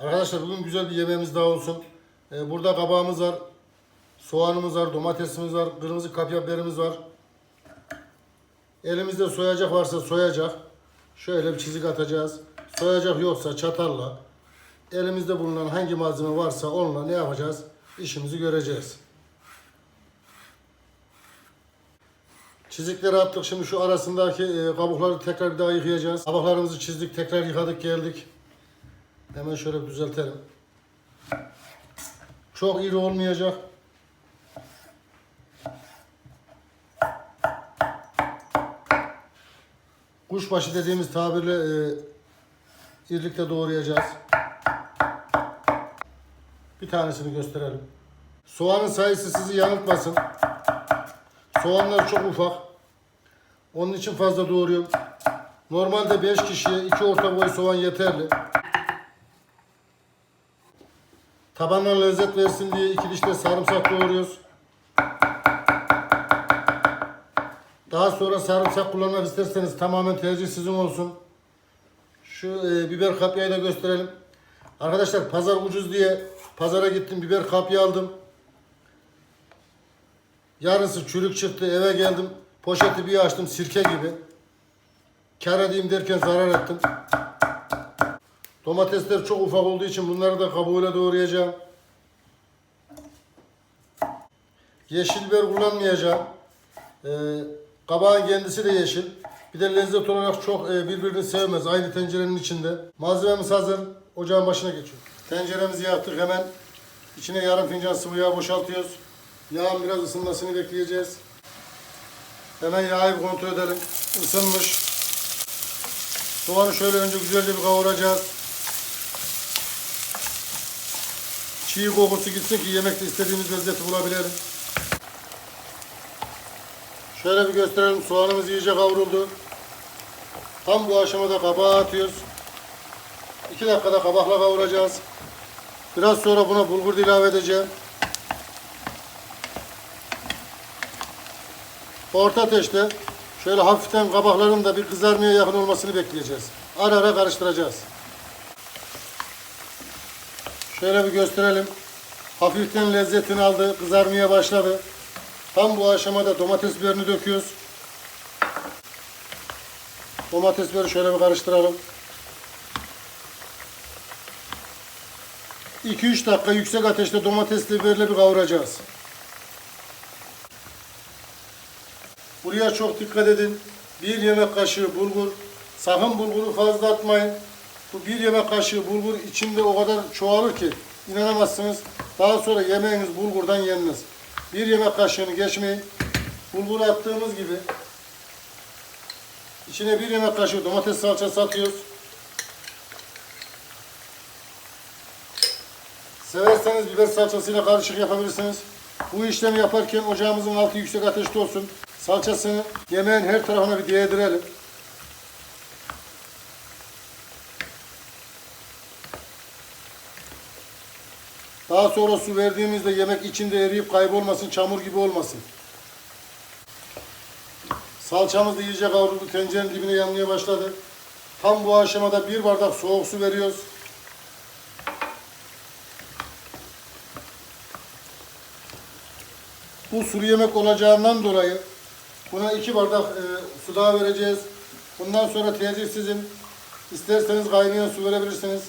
Arkadaşlar bugün güzel bir yemeğimiz daha olsun. Ee, burada kabağımız var. Soğanımız var, domatesimiz var, kırmızı kapya biberimiz var. Elimizde soyacak varsa soyacak. Şöyle bir çizik atacağız. Soyacak yoksa çatalla. Elimizde bulunan hangi malzeme varsa onunla ne yapacağız? İşimizi göreceğiz. Çizikleri attık. Şimdi şu arasındaki e, kabukları tekrar bir daha yıkayacağız. Kabaklarımızı çizdik. Tekrar yıkadık geldik. Hemen şöyle düzeltelim. Çok iri olmayacak. Kuşbaşı dediğimiz tabirle e, irlikle doğrayacağız. Bir tanesini gösterelim. Soğanın sayısı sizi yanıltmasın. Soğanlar çok ufak. Onun için fazla doğruyorum. Normalde 5 kişiye 2 orta boy soğan yeterli. Tabanına lezzet versin diye iki diş de sarımsak doğruyoruz. Daha sonra sarımsak kullanmak isterseniz tamamen tercih sizin olsun. Şu e, biber kapyayı da gösterelim. Arkadaşlar pazar ucuz diye pazara gittim biber kapya aldım. Yarısı çürük çıktı eve geldim. Poşeti bir açtım sirke gibi. Kar edeyim derken zarar ettim. Domatesler çok ufak olduğu için bunları da kabuğuyla doğrayacağım. Yeşil biber kullanmayacağım. Ee, kabağın kendisi de yeşil. Bir de lezzet olarak çok e, birbirini sevmez. Aynı tencerenin içinde. Malzememiz hazır. Ocağın başına geçiyor. Tenceremizi yaktık hemen. İçine yarım fincan sıvı yağ boşaltıyoruz. Yağın biraz ısınmasını bekleyeceğiz. Hemen yağı bir kontrol edelim. Isınmış. Soğanı şöyle önce güzelce bir kavuracağız. Çiğ kokusu gitsin ki yemekte istediğimiz lezzeti bulabilelim. Şöyle bir gösterelim. Soğanımız iyice kavruldu. Tam bu aşamada kabağı atıyoruz. 2 dakikada kabakla kavuracağız. Biraz sonra buna bulgur da ilave edeceğim. Orta ateşte şöyle hafiften kabakların da bir kızarmaya yakın olmasını bekleyeceğiz. Ara ara karıştıracağız. Şöyle bir gösterelim. Hafiften lezzetini aldı, kızarmaya başladı. Tam bu aşamada domates biberini döküyoruz. Domates biberi şöyle bir karıştıralım. 2-3 dakika yüksek ateşte domatesli biberle bir kavuracağız. Buraya çok dikkat edin. Bir yemek kaşığı bulgur. Sakın bulguru fazla atmayın. Bu bir yemek kaşığı bulgur içinde o kadar çoğalır ki inanamazsınız. Daha sonra yemeğiniz bulgurdan yenmez. Bir yemek kaşığını geçmeyin. Bulgur attığımız gibi içine bir yemek kaşığı domates salçası atıyoruz. Severseniz biber salçasıyla karışık yapabilirsiniz. Bu işlemi yaparken ocağımızın altı yüksek ateşte olsun. Salçasını yemeğin her tarafına bir değdirelim. Daha sonra su verdiğimizde yemek içinde eriyip kaybolmasın, çamur gibi olmasın. Salçamız da iyice kavruldu, tencerenin dibine yanmaya başladı. Tam bu aşamada bir bardak soğuk su veriyoruz. Bu sulu yemek olacağından dolayı buna iki bardak e, su daha vereceğiz. Bundan sonra tercih sizin. İsterseniz kaynayan su verebilirsiniz.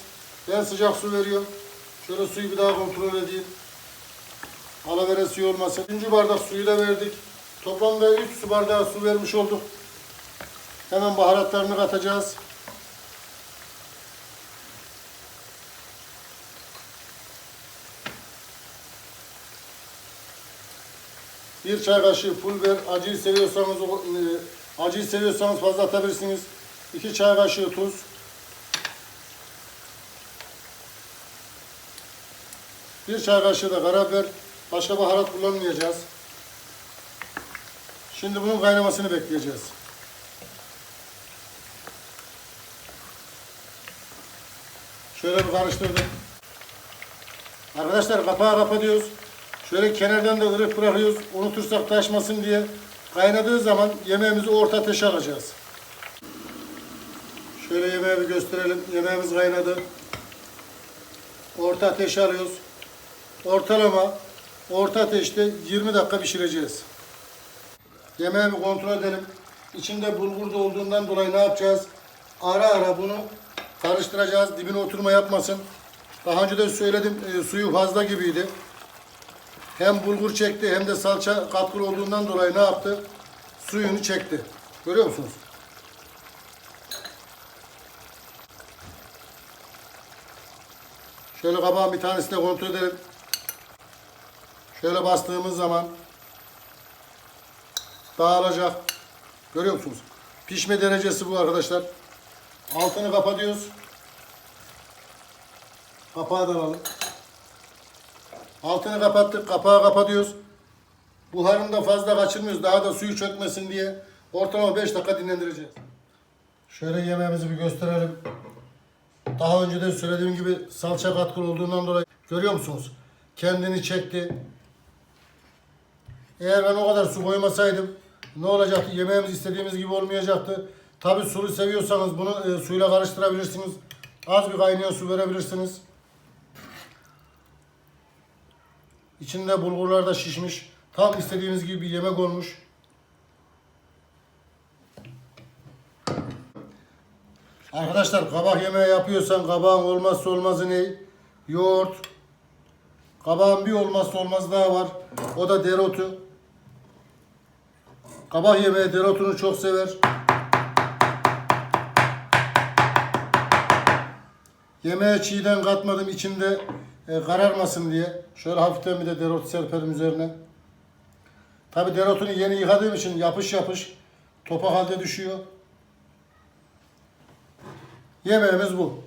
Ben sıcak su veriyorum. Şöyle suyu bir daha kontrol edeyim. Alavere suyu olmasın. Üçüncü bardak suyu da verdik. Toplamda 3 su bardağı su vermiş olduk. Hemen baharatlarını katacağız. Bir çay kaşığı pul biber, acıyı seviyorsanız e, acıyı seviyorsanız fazla atabilirsiniz. İki çay kaşığı tuz. Bir çay kaşığı da karabiber. Başka baharat kullanmayacağız. Şimdi bunun kaynamasını bekleyeceğiz. Şöyle bir karıştırdım. Arkadaşlar kapağı kapatıyoruz. Şöyle kenardan da ırık bırakıyoruz. Unutursak taşmasın diye. Kaynadığı zaman yemeğimizi orta ateşe alacağız. Şöyle yemeği bir gösterelim. Yemeğimiz kaynadı. Orta ateşe alıyoruz. Ortalama orta ateşte 20 dakika pişireceğiz. Yemeğimi kontrol edelim. İçinde bulgur da olduğundan dolayı ne yapacağız? Ara ara bunu karıştıracağız. Dibine oturma yapmasın. Daha önce de söyledim e, suyu fazla gibiydi. Hem bulgur çekti hem de salça katkılı olduğundan dolayı ne yaptı? Suyunu çekti. Görüyor musunuz? Şöyle kabağın bir tanesini kontrol edelim. Şöyle bastığımız zaman dağılacak. Görüyor musunuz? Pişme derecesi bu arkadaşlar. Altını kapatıyoruz. Kapağı da alalım. Altını kapattık. Kapağı kapatıyoruz. Buharını da fazla kaçırmıyoruz. Daha da suyu çökmesin diye. Ortalama 5 dakika dinlendireceğiz. Şöyle yemeğimizi bir gösterelim. Daha önce de söylediğim gibi salça katkılı olduğundan dolayı görüyor musunuz? Kendini çekti. Eğer ben o kadar su koymasaydım ne olacaktı? Yemeğimiz istediğimiz gibi olmayacaktı. Tabi sulu seviyorsanız bunu e, suyla karıştırabilirsiniz. Az bir kaynayan su verebilirsiniz. İçinde bulgurlar da şişmiş. Tam istediğimiz gibi bir yemek olmuş. Arkadaşlar kabak yemeği yapıyorsan kabağın olmazsa olmazı ne? Yoğurt. Kabağın bir olmazsa olmaz daha var. O da dereotu. Kabak yemeği dereotunu çok sever. Yemeğe çiğden katmadım içinde e, kararmasın diye. Şöyle hafiften bir de dereotu serpelim üzerine. Tabi dereotunu yeni yıkadığım için yapış yapış topak halde düşüyor. Yemeğimiz bu.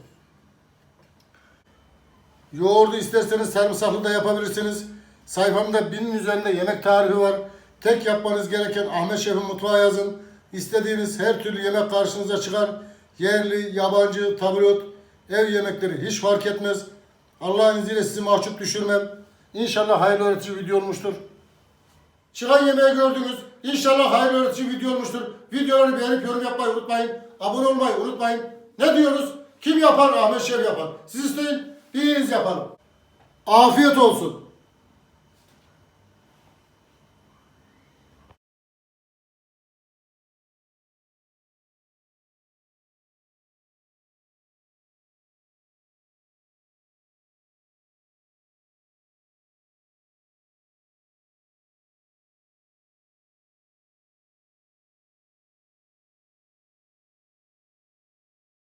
Yoğurdu isterseniz sarımsaklı da yapabilirsiniz. Sayfamda binin üzerinde yemek tarifi var. Tek yapmanız gereken Ahmet Şef'in mutfağı yazın. İstediğiniz her türlü yemek karşınıza çıkar. Yerli, yabancı, tabulot, ev yemekleri hiç fark etmez. Allah'ın izniyle sizi mahcup düşürmem. İnşallah hayırlı öğretici video olmuştur. Çıkan yemeği gördünüz. İnşallah hayırlı öğretici video olmuştur. Videoları beğenip yorum yapmayı unutmayın. Abone olmayı unutmayın. Ne diyoruz? Kim yapar? Ahmet Şef yapar. Siz isteyin, biz yapalım. Afiyet olsun.